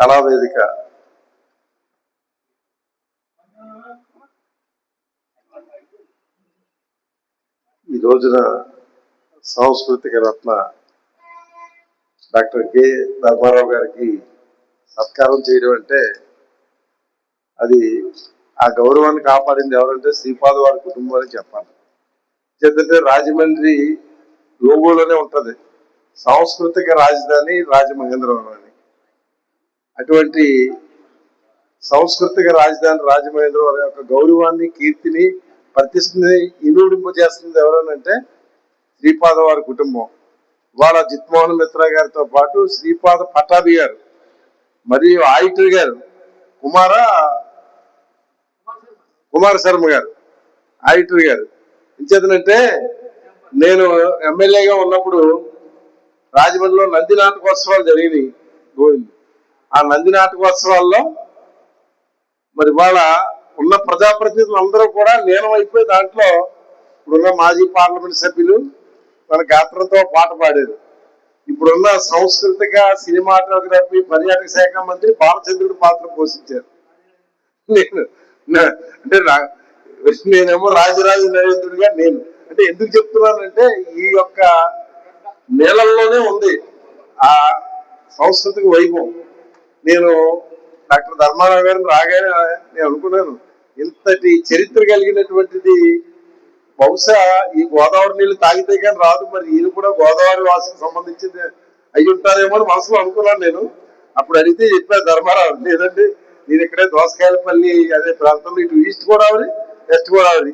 కళావేదిక. ఈ రోజున సాంస్కృతిక రత్న డాక్టర్ కె ధర్మారావు గారికి సత్కారం చేయడం అంటే అది ఆ గౌరవాన్ని కాపాడింది ఎవరంటే శ్రీపాద వారి కుటుంబం అని చెప్పాలి. ఎందుకంటే రాజమండ్రి లోగోలోనే ఉంటుంది. సాంస్కృతిక రాజధాని రాజమహేంద్రవరం అటువంటి సాంస్కృతిక రాజధాని రాజమహేంద్రవరం యొక్క గౌరవాన్ని కీర్తిని ప్రతిష్టని ఇనుడింపజేస్తుంది ఎవరనంటే శ్రీపాద వారి కుటుంబం. వాళ్ళ జిత్మోహన్ మిత్ర గారితో పాటు శ్రీపాద పటాభి గారు మరియు ఆయిటర్ గారు కుమార కుమార శర్మ గారు ఆయిటర్ గారు. ఎంచేతనంటే నేను ఎమ్మెల్యేగా ఉన్నప్పుడు రాజమండ్రిలో నంది నాటకోత్సవాలు జరిగినాయి గోవింద్. ఆ నంది నాటకోత్సవాల్లో మరి వాళ్ళ ఉన్న ప్రజాప్రతినిధులు అందరూ కూడా లీనమైపోయి దాంట్లో ఇప్పుడున్న మాజీ పార్లమెంట్ సభ్యులు తన గాత్రంతో పాట పాడారు. ఇప్పుడున్న సాంస్కృతిక సినిమాటోగ్రఫీ పర్యాటక శాఖ మంత్రి బాలచంద్రుడు పాత్ర పోషించారు. నేను అంటే నేనేమో రాజరాజ నరేంద్రుడిగా నేను. అంటే ఎందుకు చెప్తున్నానంటే ఈ యొక్క నేలల్లోనే ఉంది ఆ సాంస్కృతిక వైభవం. నేను డాక్టర్ ధర్మారావు గారిని రాగానే నేను అనుకున్నాను ఇంతటి చరిత్ర కలిగినటువంటిది బహుశా ఈ గోదావరి నీళ్ళు తాగితే కానీ రాదు మరి ఈయన కూడా గోదావరి వాసుకు సంబంధించింది అయి ఉంటారేమో అని మనసులో అనుకున్నాను నేను. అప్పుడు అడిగితే చెప్పారు ధర్మారావు లేదండి నేను ఇక్కడే దోసకాయలపల్లి అదే ప్రాంతంలో ఇటు ఈస్ట్ గోదావరి వెస్ట్ గోదావరి.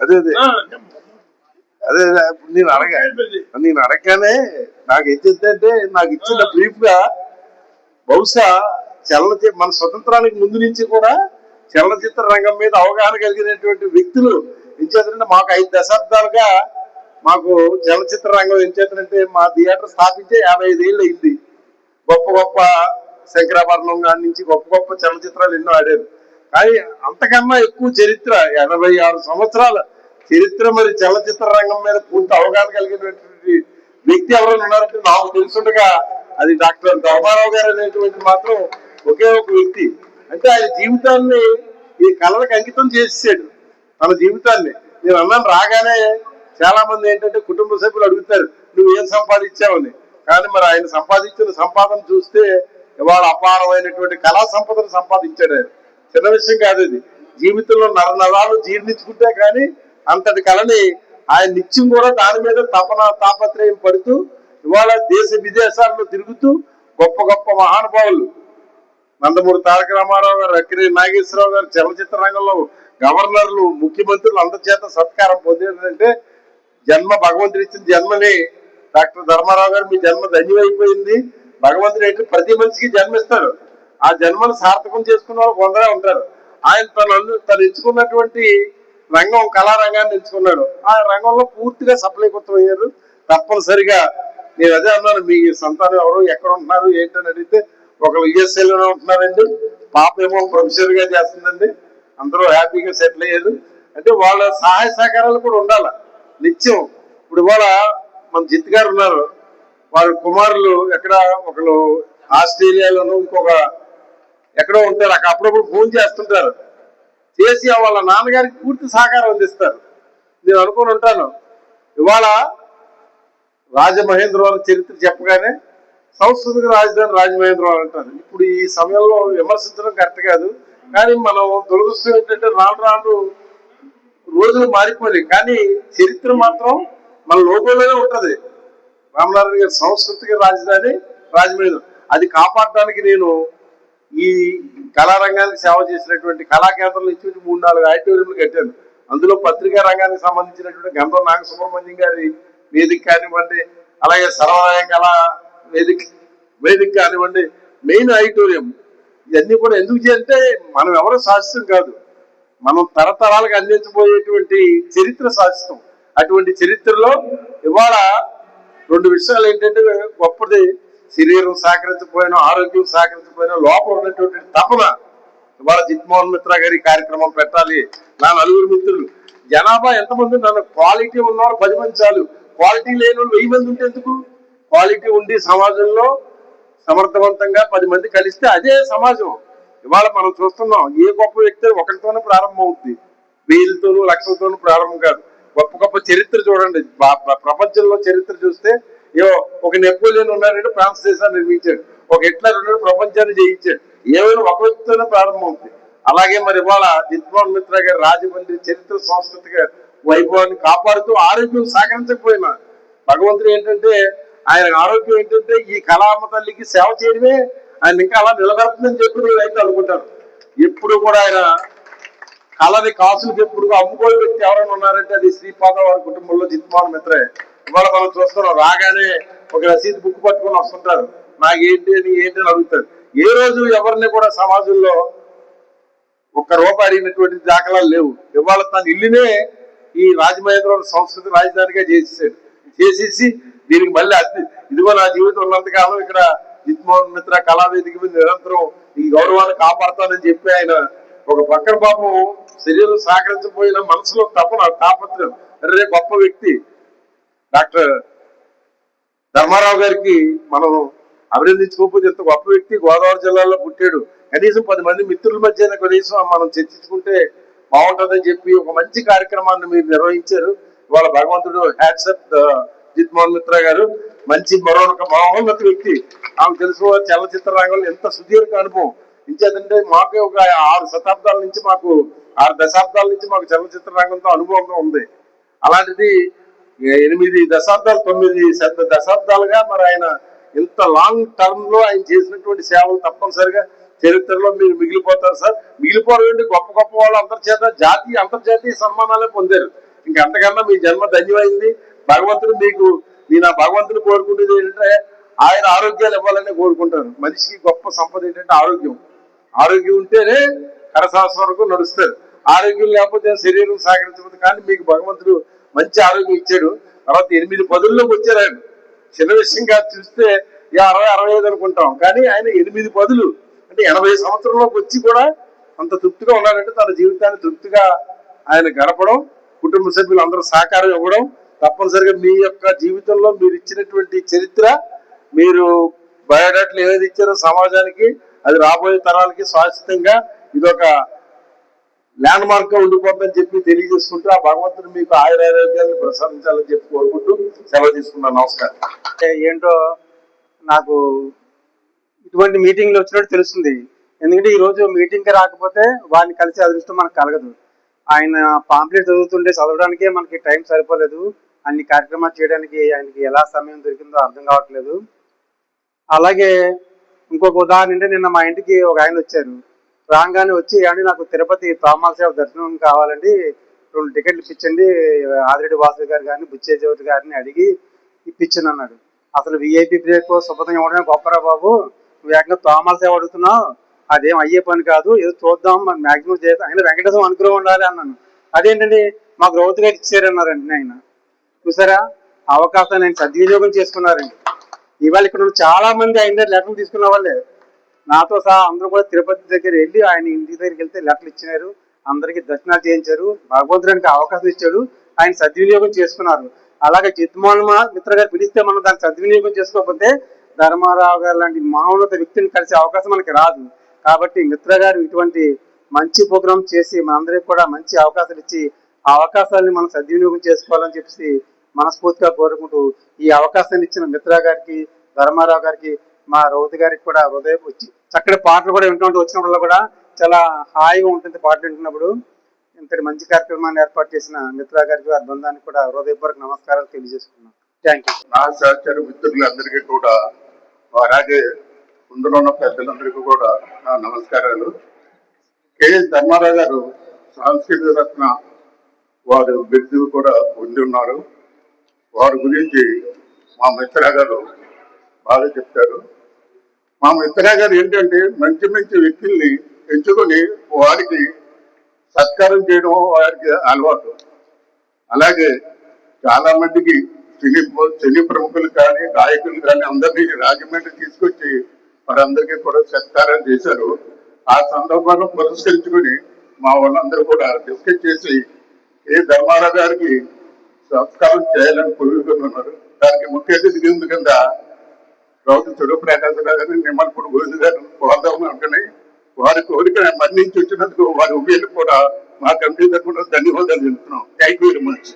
అదే అదే. అదే నేను అడగా నేను అడగగానే నాకు ఏం చెప్తే నాకు ఇచ్చిన బ్రీఫ్గా బహుశా చలనచిత్ర మన స్వతంత్రానికి ముందు నుంచి కూడా చలనచిత్ర రంగం మీద అవగాహన కలిగినటువంటి వ్యక్తులు ఏం చేస్తారంటే మాకు ఐదు దశాబ్దాలుగా మాకు చలనచిత్ర రంగం ఏం చేస్తారంటే మా థియేటర్ స్థాపించే యాభై ఐదు ఏళ్ళు అయింది. గొప్ప గొప్ప శంకరాభరణం గారి నుంచి గొప్ప గొప్ప చలనచిత్రాలు ఎన్నో ఆడారు. కానీ అంతకన్నా ఎక్కువ చరిత్ర ఎనభై ఆరు సంవత్సరాల చరిత్ర మరి చలనచిత్ర రంగం మీద పూర్తి అవగాహన కలిగినటువంటి వ్యక్తి ఎవరైనా ఉన్నారంటే నాకు తెలుసుండగా అది డాక్టర్ ధర్మారావు గారు అనేటువంటి మాత్రం ఒకే ఒక వ్యక్తి. అంటే ఆయన జీవితాన్ని ఈ కళలకు అంకితం చేసేసాడు. తన జీవితాన్ని. నేను అన్నాను రాగానే చాలా మంది ఏంటంటే కుటుంబ సభ్యులు అడుగుతారు నువ్వు ఏం సంపాదించావని? కానీ మరి ఆయన సంపాదించిన సంపాదన చూస్తే ఇవాళ అపారమైనటువంటి కళా సంపదను సంపాదించాడు ఆయన. చిన్న విషయం కాదు ఇది. జీవితంలో నరనరాలు జీర్ణించుకుంటే కానీ అంతటి కళని ఆయన నిత్యం కూడా దాని మీద తపన తాపత్రయం పడుతూ ఇవాళ దేశ విదేశాల్లో తిరుగుతూ గొప్ప గొప్ప మహానుభావులు. నందమూరి తారక రామారావు గారు అక్కిరి నాగేశ్వరరావు గారు చలనచిత్ర రంగంలో గవర్నర్లు ముఖ్యమంత్రులు అందరి చేత సత్కారం పొందేదంటే జన్మ భగవంతుడు ఇచ్చిన జన్మని. డాక్టర్ ధర్మారావు గారు మీ జన్మ ధన్యమైపోయింది. భగవంతుడు ఏంటి? ప్రతి మనిషికి జన్మిస్తాడు ఆ జన్మను సార్థకం చేసుకున్న వాళ్ళు కొందరే ఉంటారు. ఆయన తన తను ఎంచుకున్నటువంటి రంగం కళారంగాన్ని ఎంచుకున్నాడు ఆ రంగంలో పూర్తిగా సఫలీకృతం అయ్యారు. తప్పనిసరిగా నేను అదే అన్నాను మీ సంతానం ఎవరు ఎక్కడ ఉంటున్నారు ఏంటని అడిగితే ఒకరు యుఎస్ఏలోనే ఉంటున్నారండి. పాప ఏమో ప్రొఫెసర్గా చేస్తుందండి. అందరూ హ్యాపీగా సెటిల్ అయ్యారు. అంటే వాళ్ళ సహాయ సహకారాలు కూడా ఉండాలి. నిత్యం. ఇప్పుడు ఇవాళ మన జిత్ గారు ఉన్నారు. వారి కుమారులు ఎక్కడ ఒకరు ఆస్ట్రేలియాలోను ఇంకొక ఎక్కడో ఉంటారు. అక్కడ అప్పుడప్పుడు ఫోన్ చేస్తుంటారు. చేసి వాళ్ళ నాన్నగారికి పూర్తి సహకారం అందిస్తారు. నేను అనుకుని ఉంటాను. ఇవాళ రాజమహేంద్రవరం చరిత్ర చెప్పగానే సంస్కృతిక రాజధాని రాజమహేంద్రవరం అంటారు. ఇప్పుడు ఈ సమయంలో విమర్శించడం కరెక్ట్ కాదు. కానీ మనం దురదృష్టం ఏంటంటే రాను రాను రోజులు మారిపోయినాయి. కానీ చరిత్ర మాత్రం మన లోకంలోనే ఉంటుంది. రామనారాయణ గారి సాంస్కృతిక రాజధాని రాజమహేంద్రం. అది కాపాడడానికి నేను ఈ కళారంగానికి సేవ చేసినటువంటి కళాకేంద్రం నుంచి మూడు నాలుగు ఆడిటోరియంలు కట్టాను అందులో పత్రికా రంగానికి సంబంధించినటువంటి గంధం నాగసుబ్రహ్మణ్యం గారి వేదిక కానివ్వండి అలాగే సర్వరాయ కళా వేదిక వేదిక కానివ్వండి మెయిన్ ఆడిటోరియం. ఇవన్నీ కూడా ఎందుకు చేస్తే మనం ఎవరు శాశ్వతం కాదు. మనం తరతరాలకు అందించబోయేటువంటి చరిత్ర శాశ్వతం అటువంటి చరిత్రలో ఇవాళ రెండు విషయాలు ఏంటంటే గొప్పది శరీరం సహకరించకపోయినా ఆరోగ్యం సహకరించకపోయినా లోపల ఉన్నటువంటి తపన. ఇవాళ జిత్మోహన్ మిత్ర గారి కార్యక్రమం పెట్టాలి. నా నలుగురు మిత్రులు. జనాభా ఎంతమంది నన్ను క్వాలిటీ ఉన్నవారు పది మంది చాలు. క్వాలిటీ లేని వాళ్ళు వెయ్యి మంది ఉంటే ఎందుకు? క్వాలిటీ ఉండి సమాజంలో సమర్థవంతంగా పది మంది కలిస్తే అదే సమాజం. ఇవాళ మనం చూస్తున్నాం ఏ గొప్ప వ్యక్తి ఒకరితోనే ప్రారంభం అవుతుంది వేలతోనూ లక్షలతోనూ ప్రారంభం కాదు. గొప్ప గొప్ప చరిత్ర చూడండి. ప్రపంచంలో చరిత్ర చూస్తే ఒక నెపోలియన్ ఉన్నాడంటే ఫ్రాన్స్ దేశాన్ని నిర్మించాడు. ఒక హిట్లర్ ఉన్నాడు ప్రపంచాన్ని జయించాడు. ఏమైనా ఒక వ్యక్తితోనే ప్రారంభం అవుతుంది అలాగే మరి ఇవాళ జిత్వాన్ మిత్ర గారు రాజమండ్రి చరిత్ర సాంస్కృతిక వైభవాన్ని కాపాడుతూ ఆరోగ్యం సహకరించకపోయినా భగవంతుడు ఏంటంటే ఆయన ఆరోగ్యం ఏంటంటే ఈ కళామ తల్లికి సేవ చేయడమే ఆయన ఇంకా అలా నిలబెడుతుందని చెప్పి అయితే అనుకుంటారు. ఎప్పుడు కూడా ఆయన కళని కాసులకు ఎప్పుడు అమ్ముకోని వ్యక్తి ఎవరైనా ఉన్నారంటే అది శ్రీపాద వారి కుటుంబంలో జిత్మాన్ మిత్రే. ఇవాళ మనం చూస్తున్నాం రాగానే ఒక రసీదు బుక్ పట్టుకొని వస్తుంటారు. నాకేంటి అని ఏంటి అని అడుగుతారు. ఏ రోజు ఎవరిని కూడా సమాజంలో ఒక్క రూపాయి అడిగినటువంటి దాఖలాలు లేవు. ఇవాళ తన ఇల్లునే ఈ రాజమహేంద్రవరం సంస్కృతి రాజధానిగా చేసేసాడు. చేసేసి దీనికి మళ్ళీ అద్దె ఇదిగో నా జీవితం ఉన్నంతకాలం ఇక్కడ జిత్మోహన్ మిత్ర కళావేదిక మీద నిరంతరం ఈ గౌరవాన్ని కాపాడుతానని చెప్పి ఆయన ఒక పక్కన పాపం శరీరం సహకరించకపోయినా మనసులో తపన తాపత్రం అరే గొప్ప వ్యక్తి. డాక్టర్ ధర్మారావు గారికి మనం అభినందించుకోకపోతే ఎంత గొప్ప వ్యక్తి గోదావరి జిల్లాలో పుట్టాడు. కనీసం పది మంది మిత్రుల మధ్య కనీసం మనం చర్చించుకుంటే బాగుంటుందని చెప్పి ఒక మంచి కార్యక్రమాన్ని మీరు నిర్వహించారు. ఇవాళ భగవంతుడు హ్యాట్సప్ జిత్ మోహన్ మిత్ర గారు. మంచి మరొక మహోన్నత వ్యక్తి. ఆమె తెలుసు చలనచిత్ర రంగంలో ఎంత సుదీర్ఘ అనుభవం. ఇంచేతంటే మాకే ఒక ఆరు శతాబ్దాల నుంచి మాకు ఆరు దశాబ్దాల నుంచి మాకు చలనచిత్ర రంగంతో అనుభవంగా ఉంది. అలాంటిది ఎనిమిది దశాబ్దాలు తొమ్మిది శత దశాబ్దాలుగా మరి ఆయన ఇంత లాంగ్ టర్మ్లో ఆయన చేసినటువంటి సేవలు తప్పనిసరిగా చరిత్రలో మీరు మిగిలిపోతారు సార్. మిగిలిపోవడం ఏంటి? గొప్ప గొప్ప వాళ్ళు అంతర్చేత జాతీయ అంతర్జాతీయ సన్మానాలే పొందారు. ఇంకెంతకన్నా మీ జన్మ ధన్యమైంది. భగవంతుడు మీకు నేను ఆ భగవంతుని కోరుకునేది ఏంటంటే ఆయన ఆరోగ్యాలు ఇవ్వాలని కోరుకుంటాను మనిషికి గొప్ప సంపద ఏంటంటే ఆరోగ్యం. ఆరోగ్యం ఉంటేనే కరశాస్త్రం వరకు నడుస్తారు ఆరోగ్యం లేకపోతే శరీరం సహకరించబోతుంది కానీ మీకు భగవంతుడు మంచి ఆరోగ్యం ఇచ్చాడు. తర్వాత ఎనిమిది పదుల్లోకి వచ్చారు ఆయన. చిన్న విషయంగా చూస్తే ఈ అరవై అరవై ఐదు అనుకుంటాం. కానీ ఆయన ఎనిమిది పదులు. అంటే ఎనభై సంవత్సరంలోకి వచ్చి కూడా అంత తృప్తిగా ఉన్నాడంటే తన జీవితాన్ని తృప్తిగా ఆయన గడపడం కుటుంబ సభ్యులు అందరూ సహకారం ఇవ్వడం తప్పనిసరిగా మీ యొక్క జీవితంలో మీరు ఇచ్చినటువంటి చరిత్ర మీరు బయోడాట్లు ఏదైతే ఇచ్చారో సమాజానికి అది రాబోయే తరాలకి శాశ్వతంగా ఇదొక ల్యాండ్ మార్క్గా ఉండిపోతుందని చెప్పి తెలియజేసుకుంటూ ఆ భగవంతుడు మీకు ఆయురారోగ్యాన్ని ప్రసాదించాలని చెప్పి కోరుకుంటూ సెలవు తీసుకున్నాను. నమస్కారం. అంటే ఏంటో నాకు ఇటువంటి మీటింగ్లు వచ్చినట్టు తెలుస్తుంది. ఎందుకంటే ఈ రోజు మీటింగ్కి రాకపోతే వారిని కలిసి అదృష్టం మనకు కలగదు. ఆయన పాంప్లెట్ చదువుతుంటే చదవడానికే మనకి టైం సరిపోలేదు. అన్ని కార్యక్రమాలు చేయడానికి ఆయనకి ఎలా సమయం దొరికిందో అర్థం కావట్లేదు. అలాగే ఇంకొక ఉదాహరణ అంటే నిన్న మా ఇంటికి ఒక ఆయన వచ్చారు. రాగానే వచ్చి అండి నాకు తిరుపతి తోమాల దర్శనం కావాలండి. రెండు టికెట్లు ఇప్పించండి. ఆదిరెడ్డి వాసు గారు కానీ బుచ్చేజ్యోతి గారిని అడిగి ఇప్పించండి అన్నాడు. అసలు విఐపి బ్రేక్ సుభతం ఇవ్వడమే గొప్పరా బాబు. నువ్వు ఏకంగా తోమాల సేవ అడుగుతున్నావు. అదేం అయ్యే పని కాదు. ఏదో చూద్దాం. మరి మాక్సిమం చేద్దాం. ఆయన వెంకటేశ్వరం అనుగ్రహం ఉండాలి అన్నాను. అదేంటండి? మాకు రౌత్ గారు ఇచ్చారన్నారండి ఆయన. చూసారా? అవకాశాన్ని ఆయన సద్వినియోగం చేసుకున్నారండి. ఇవాళ ఇక్కడ చాలా మంది ఆయన దగ్గర లెటర్లు తీసుకున్న వాళ్ళే. నాతో సహా అందరూ కూడా తిరుపతి దగ్గర వెళ్ళి ఆయన ఇంటి దగ్గరికి వెళ్తే లెటర్లు ఇచ్చినారు. అందరికీ దర్శనాలు చేయించారు. భగవంతుడానికి అవకాశం ఇచ్చాడు. ఆయన సద్వినియోగం చేసుకున్నారు. అలాగే చిత్మోహన్ మిత్ర గారు పిలిస్తే మనం దాన్ని సద్వినియోగం చేసుకోకపోతే ధర్మారావు గారు లాంటి మహోన్నత వ్యక్తిని కలిసే అవకాశం మనకి రాదు. కాబట్టి మిత్ర గారు ఇటువంటి మంచి ప్రోగ్రామ్ చేసి మనందరికి కూడా మంచి అవకాశాలు ఇచ్చి ఆ అవకాశాలని మనం సద్వినియోగం చేసుకోవాలని చెప్పేసి మనస్ఫూర్తిగా కోరుకుంటూ ఈ అవకాశాన్ని ఇచ్చిన మిత్ర గారికి ధర్మారావు గారికి మా రౌతి గారికి కూడా హృదయం వచ్చి చక్కటి పాటలు కూడా వింటుంటే వచ్చినప్పుడు కూడా చాలా హాయిగా ఉంటుంది పాటలు వింటున్నప్పుడు. ఇంతటి మంచి కార్యక్రమాన్ని ఏర్పాటు చేసిన మిత్ర గారికి వారి బృందానికి కూడా హృదయపూర్వక నమస్కారాలు తెలియజేసుకున్నాను థ్యాంక్ యూ నా సహచర మిత్రులందరికీ కూడా అలాగే ముందులో ఉన్న పెద్దలందరికీ కూడా నా నమస్కారాలు. కేఎస్ ధర్మారావు గారు సాంస్కృతిక రత్న వారు బిరుదు కూడా పొంది ఉన్నారు. వారి గురించి మా మిత్ర గారు బాగా చెప్తారు. మా మిత్ర గారు ఏంటంటే మంచి మంచి వ్యక్తుల్ని ఎంచుకొని వారికి సత్కారం చేయడం వారికి అలవాటు. అలాగే చాలా మందికి సినీ సినీ ప్రముఖులు కానీ గాయకులు కానీ అందరినీ రాజమండ్రి తీసుకొచ్చి వారందరికీ కూడా సత్కారం చేశారు. ఆ సందర్భాన్ని పురస్కరించుకుని మా వాళ్ళందరూ కూడా డిస్కస్ చేసి ఏ ధర్మారావు గారికి సత్కారం చేయాలని కోరుకుంటున్నారు. దానికి ముఖ్య అతిథి కింద రౌతు సూర్యప్రకాశ్ గారిని నిమ్మలపూడి గోవింద్ గారు కోరదాం అనుకుని వారి కోరిక మరణించి వచ్చినందుకు వారి ఉభయలు కూడా మా కమిటీ తరఫున ధన్యవాదాలు చెప్తున్నాం థ్యాంక్ యూ వెరీ మచ్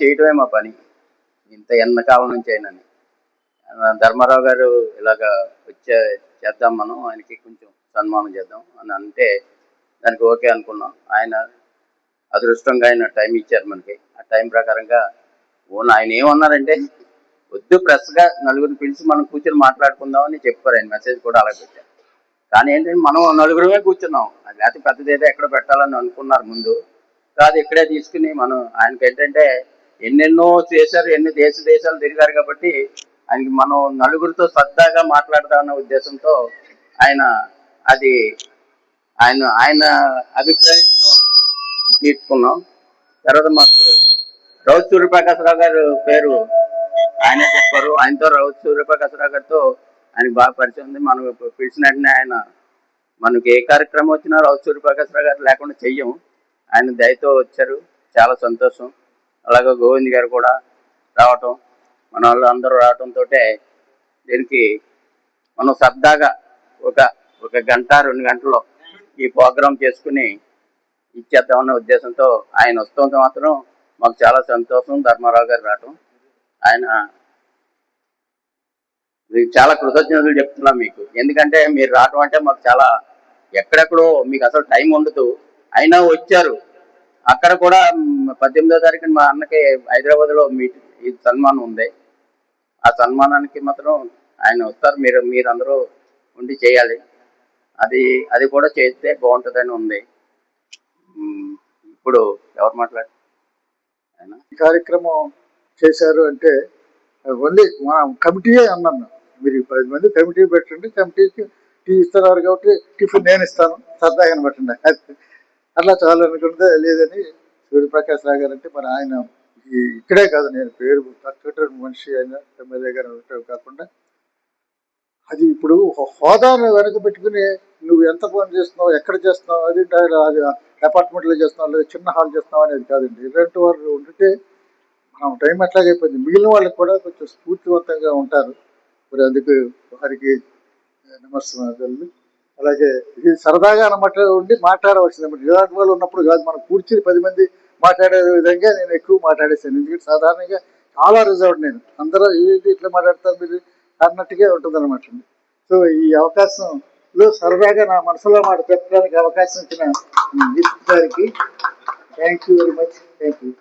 చేయటమే మా పని. ఇంత ఎన్న కాలం నుంచి అయినని. ధర్మారావు గారు ఇలాగ వచ్చే చేద్దాం మనం ఆయనకి కొంచెం సన్మానం చేద్దాం అని అంటే దానికి ఓకే అనుకున్నాం. ఆయన అదృష్టంగా ఆయన టైం ఇచ్చారు మనకి. ఆ టైం ప్రకారంగా ఓన్ ఆయన ఏమన్నారంటే వద్దు ప్రెస్గా నలుగురిని పిలిచి మనం కూర్చొని మాట్లాడుకుందామని చెప్పారు. ఆయన మెసేజ్ కూడా అలాగే పెట్టారు. కానీ ఏంటంటే మనం నలుగురమే కూర్చున్నాం. అది లేకపోతే పెద్దది ఎక్కడ పెట్టాలని అనుకున్నారు ముందు. కాదు ఇక్కడే తీసుకుని మనం ఆయనకి ఏంటంటే ఎన్నెన్నో చేశారు ఎన్ని దేశ దేశాలు తిరిగారు కాబట్టి ఆయనకి మనం నలుగురితో సరదాగా మాట్లాడదామన్న ఉద్దేశంతో ఆయన అది ఆయన ఆయన అభిప్రాయం తీసుకున్నాం తర్వాత మాకు రౌత్ సూర్యప్రకాశరావు గారు పేరు ఆయనే చెప్పారు. ఆయనతో రౌత్ సూర్యప్రకాశరావు గారితో ఆయన బాగా పరిచయం ఉంది. మనం పిలిచిన వెంటనే ఆయన మనకి ఏ కార్యక్రమం వచ్చినా రౌత్ సూర్యప్రకాశరావు గారు లేకుండా చెయ్యం. ఆయన దయతో వచ్చారు. చాలా సంతోషం. అలాగే గోవింద్ గారు కూడా రావటం మన వాళ్ళు అందరూ రావటంతో దీనికి మనం సరదాగా ఒక ఒక గంట రెండు గంటల్లో ఈ ప్రోగ్రాం చేసుకుని ఇచ్చేద్దామన్న ఉద్దేశంతో ఆయన వస్తుంటే మాత్రం మాకు చాలా సంతోషం. ధర్మారావు గారు రావటం. ఆయన మీకు చాలా కృతజ్ఞతలు చెప్తున్నాం మీకు. ఎందుకంటే మీరు రావడం అంటే మాకు చాలా ఎక్కడెక్కడో మీకు అసలు టైం ఉండదు. అయినా వచ్చారు. అక్కడ కూడా పద్దెనిమిదో తారీఖున మా అన్నకి హైదరాబాద్లో మీ ఈ సన్మానం ఉంది. ఆ సన్మానానికి మాత్రం ఆయన వస్తారు. మీరు మీరందరూ ఉండి చేయాలి. అది అది కూడా చేస్తే బాగుంటుందని ఉంది. ఇప్పుడు ఎవరు మాట్లాడారు? ఆయన? ఈ కార్యక్రమం చేశారు అంటే ఓన్లీ మన కమిటీయే అన్నాను మీరు పది మంది కమిటీ పెట్టండి కమిటీకి టీ ఇస్తున్నారు కాబట్టి టిఫిన్ నేను ఇస్తాను సరదాగా అనబట్టండి అట్లా చాలా అనుకుంటే లేదని సూర్యప్రకాష్ రావు గారు అంటే మరి ఆయన ఈ- ఇక్కడే కాదు నేను పేరు తక్కువ మనిషి ఆయన ఎమ్మెల్యే గారు కాకుండా అది ఇప్పుడు హోదాను వెనక పెట్టుకుని నువ్వు ఎంత పని చేస్తున్నావు ఎక్కడ చేస్తున్నావు అది అది అపార్ట్మెంట్లో చేస్తున్నావు లేదా చిన్న హాల్ చేస్తున్నావు అనేది కాదండి. ఇలాంటి వారు ఉంటే మనం టైం అట్లాగైపోయింది మిగిలిన వాళ్ళకి కూడా కొంచెం స్ఫూర్తివంతంగా ఉంటారు. మరి అందుకు వారికి నమస్కారాలు. అలాగే ఇది సరదాగా అన్నమాట ఉండి మాట్లాడవలసింది మరి ఇలాంటి వాళ్ళు ఉన్నప్పుడు కాదు మనం కూర్చుని పది మంది మాట్లాడే విధంగా నేను ఎక్కువ మాట్లాడేసాను ఎందుకంటే సాధారణంగా చాలా రిజర్వ్డ్ నేను. అందరూ ఏంటి ఇట్లా మాట్లాడతారు మీరు అన్నట్టుగా ఉంటుంది అనమాట సో ఈ అవకాశంలో సరదాగా నా మనసులో మాట చెప్పడానికి అవకాశం ఇచ్చిన గారికి thank you very much thank you